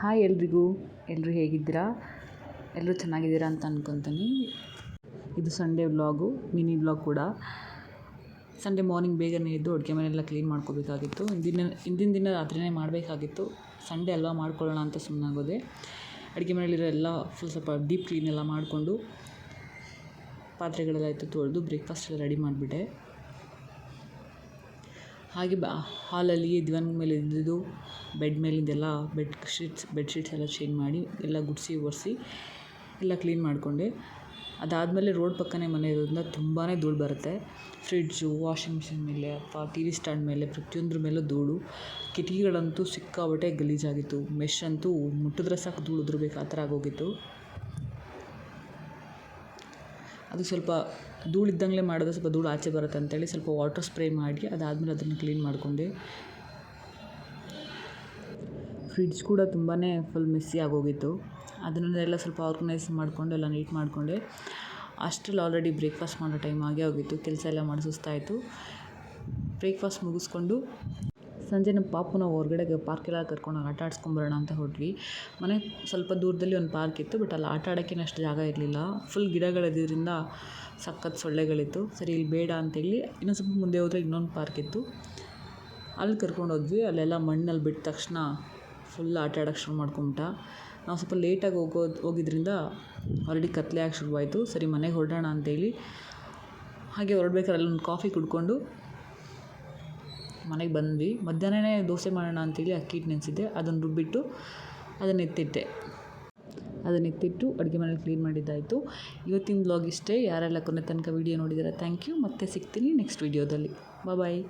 Hi ಎಲ್ರಿಗೂ. ಎಲ್ಲರೂ ಹೇಗಿದ್ದೀರಾ? ಎಲ್ಲರೂ ಚೆನ್ನಾಗಿದ್ದೀರಾ ಅಂತ ಅನ್ಕೊತೀನಿ. ಇದು ಸಂಡೇ ವ್ಲಾಗು, ಮಿನಿ ವ್ಲಾಗ್ ಕೂಡ. ಸಂಡೇ ಮಾರ್ನಿಂಗ್ ಬೇಗನೆ ಎದ್ದು ಅಡುಗೆ ಮನೆಯೆಲ್ಲ ಕ್ಲೀನ್ ಮಾಡ್ಕೋಬೇಕಾಗಿತ್ತು. ಹಿಂದಿನ ಹಿಂದಿನ ದಿನ ರಾತ್ರಿನೇ ಮಾಡಬೇಕಾಗಿತ್ತು. ಸಂಡೇ ಅಲ್ವಾ ಮಾಡ್ಕೊಳ್ಳೋಣ ಅಂತ ಸುಮ್ಮನಾಗೋದೆ ಅಡುಗೆ ಮನೆಯಲ್ಲಿರೋ ಎಲ್ಲ ಫುಲ್ ಸ್ವಲ್ಪ ಡೀಪ್ ಕ್ಲೀನ್ ಎಲ್ಲ ಮಾಡಿಕೊಂಡು ಪಾತ್ರೆಗಳೆಲ್ಲ ಇತ್ತು ತೊಳೆದು ಬ್ರೇಕ್ಫಾಸ್ಟ್ ಎಲ್ಲ ರೆಡಿ ಮಾಡಿಬಿಟ್ಟೆ. ಹಾಗೆ ಬಾ, ಹಾಲಲ್ಲಿ ದಿವಾನ್ ಮೇಲೆ ಇದ್ದಿದ್ದು ಬೆಡ್ ಮೇಲಿಂದೆಲ್ಲ ಬೆಡ್ ಶೀಟ್ಸ್ ಬೆಡ್ ಶೀಟ್ಸ್ ಎಲ್ಲ ಚೇಂಜ್ ಮಾಡಿ, ಎಲ್ಲ ಗುಡಿಸಿ ಒರೆಸಿ ಎಲ್ಲ ಕ್ಲೀನ್ ಮಾಡಿಕೊಂಡೆ. ಅದಾದಮೇಲೆ ರೋಡ್ ಪಕ್ಕನೇ ಮನೆ ಇರೋದ್ರಿಂದ ತುಂಬಾ ಧೂಳು ಬರುತ್ತೆ. ಫ್ರಿಡ್ಜು ವಾಷಿಂಗ್ ಮಿಷಿನ್ ಮೇಲೆ ಅಥವಾ ಟಿ ವಿ ಸ್ಟ್ಯಾಂಡ್ ಮೇಲೆ ಪ್ರತಿಯೊಂದ್ರ ಮೇಲೂ ಧೂಳು. ಕಿಟಕಿಗಳಂತೂ ಸಿಕ್ಕಾಪಟ್ಟೆ ಗಲೀಜಾಗಿತ್ತು ಮೆಶ್ ಅಂತೂ ಮುಟ್ಟಿದ್ರೆ ಸಾಕು ಧೂಳು ಉದುರ್ಬೇಕು, ಆ ಥರ ಆಗೋಗಿತ್ತು. ಅದು ಸ್ವಲ್ಪ ಧೂಳು ಇದ್ದಂಗೆ ಮಾಡಿದ್ರೆ ಸ್ವಲ್ಪ ಧೂಳು ಆಚೆ ಬರುತ್ತೆ ಅಂತೇಳಿ ಸ್ವಲ್ಪ ವಾಟರ್ ಸ್ಪ್ರೇ ಮಾಡಿ ಅದಾದಮೇಲೆ ಅದನ್ನು ಕ್ಲೀನ್ ಮಾಡಿಕೊಂಡೆ. ಫ್ರಿಡ್ಜ್ ಕೂಡ ತುಂಬಾ ಫುಲ್ ಮೆಸ್ಸಿ ಆಗೋಗಿತ್ತು. ಅದನ್ನೆಲ್ಲ ಸ್ವಲ್ಪ ಆರ್ಗನೈಸ್ ಮಾಡಿಕೊಂಡು, ಎಲ್ಲ ನೀಟ್ ಮಾಡಿಕೊಂಡೆ ಅಷ್ಟರಲ್ಲಿ ಆಲ್ರೆಡಿ ಬ್ರೇಕ್ಫಾಸ್ಟ್ ಮಾಡೋ ಟೈಮ್ ಆಗೇ ಹೋಗಿತ್ತು. ಕೆಲಸ ಎಲ್ಲ ಮಾಡಿ ಸುಸ್ತಾಯಿತು. ಬ್ರೇಕ್ಫಾಸ್ಟ್ ಮುಗಿಸ್ಕೊಂಡು ಸಂಜೆ ನಮ್ಮ ಪಾಪುನ ಹೊರ್ಗಡೆಗೆ ಪಾರ್ಕೆಲ್ಲ ಕರ್ಕೊಂಡು ಆಟ ಆಡ್ಸ್ಕೊಂಬರೋಣ ಅಂತ ಹೊರಟ್ವಿ ಮನೆ ಸ್ವಲ್ಪ ದೂರದಲ್ಲಿ ಒಂದು ಪಾರ್ಕ್ ಇತ್ತು ಬಟ್ ಅಲ್ಲಿ ಆಟ ಆಡೋಕ್ಕೇನು ಅಷ್ಟು ಜಾಗ ಇರಲಿಲ್ಲ. ಫುಲ್ ಗಿಡಗಳಿದ್ದರಿಂದ ಸಖತ್ ಸೊಳ್ಳೆಗಳಿತ್ತು. ಸರಿ, ಇಲ್ಲಿ ಬೇಡ ಅಂತೇಳಿ ಇನ್ನೊಂದು ಸ್ವಲ್ಪ ಮುಂದೆ ಹೋದರೆ ಇನ್ನೊಂದು ಪಾರ್ಕ್ ಇತ್ತು. ಅಲ್ಲಿ ಕರ್ಕೊಂಡು ಹೋದ್ವಿ. ಅಲ್ಲೆಲ್ಲ ಮಣ್ಣಲ್ಲಿ ಬಿಟ್ಟ ತಕ್ಷಣ ಫುಲ್ ಆಟ ಆಡೋಕ್ಕೆ ಶುರು ಮಾಡ್ಕೊಂಬಿಟ್ಟ. ನಾವು ಸ್ವಲ್ಪ ಲೇಟಾಗಿ ಹೋಗೋ, ಹೋಗಿದ್ರಿಂದ ಆಲ್ರೆಡಿ ಕತ್ತಲೆ ಆಗಿ ಶುರುವಾಯಿತು. ಸರಿ, ಮನೆಗೆ ಹೊರಡೋಣ ಅಂತೇಳಿ ಹಾಗೆ ಹೊರಡ್ಬೇಕಾದ್ರೆ ಅಲ್ಲೊಂದು ಕಾಫಿ ಕುಡ್ಕೊಂಡು ಮನೆಗೆ ಬಂದ್ವಿ. ಮಧ್ಯಾಹ್ನನೇ ದೋಸೆ ಮಾಡೋಣ ಅಂತೇಳಿ ಅಕ್ಕಿ ಹಿಟ್ಟು ನೆನೆಸಿದ್ದೆ. ಅದನ್ನು ರುಬ್ಬಿಟ್ಟು ಅದನ್ನು ಎತ್ತಿಟ್ಟೆ. ಅದನ್ನು ಎತ್ತಿಟ್ಟು ಅಡುಗೆ ಮನೇಲಿ ಕ್ಲೀನ್ ಮಾಡಿದ್ದಾಯಿತು. ಇವತ್ತಿನ ಬ್ಲಾಗ್ ಇಷ್ಟೇ. ಯಾರೆಲ್ಲ ಕೊನೆ ತನಕ ವೀಡಿಯೋ ನೋಡಿದಾರೆ ಥ್ಯಾಂಕ್ ಯು ಮತ್ತೆ ಸಿಗ್ತೀನಿ ನೆಕ್ಸ್ಟ್ ವೀಡಿಯೋದಲ್ಲಿ ಬಾಯ್